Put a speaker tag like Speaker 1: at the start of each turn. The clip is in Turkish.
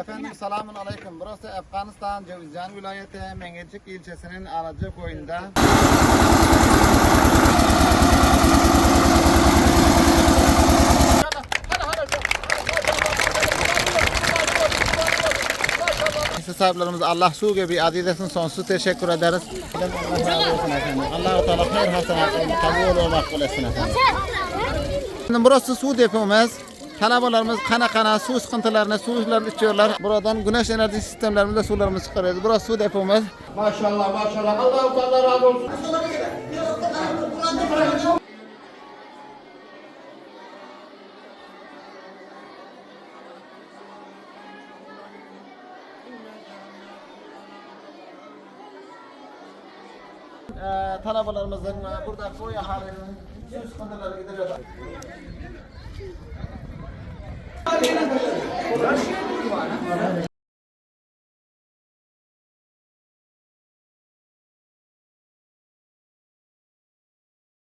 Speaker 1: Efendim selamun aleyküm. Burası Afganistan Cevizcan vilayeti Mengecik ilçesinin Aracı koyunda. Sahiplerimiz Allah su gibi aziz etsin sonsuz teşekkür ederiz. Allah-u Teala her hasenatını kabul ve makbul efendim. Burası su depomuz. Talabalarımız kana kana su sıkıntılarına sular içiyorlar. Buradan güneş enerji sistemlerimizde sularımızı çıkarıyoruz. Burası su depomuz.
Speaker 2: Maşallah maşallah. Allah-u Teala razı olsun.
Speaker 1: Ee, talabalarımızın e, burada koyu ahalinin su sıkıntıları gideriyor. 我们先不管了。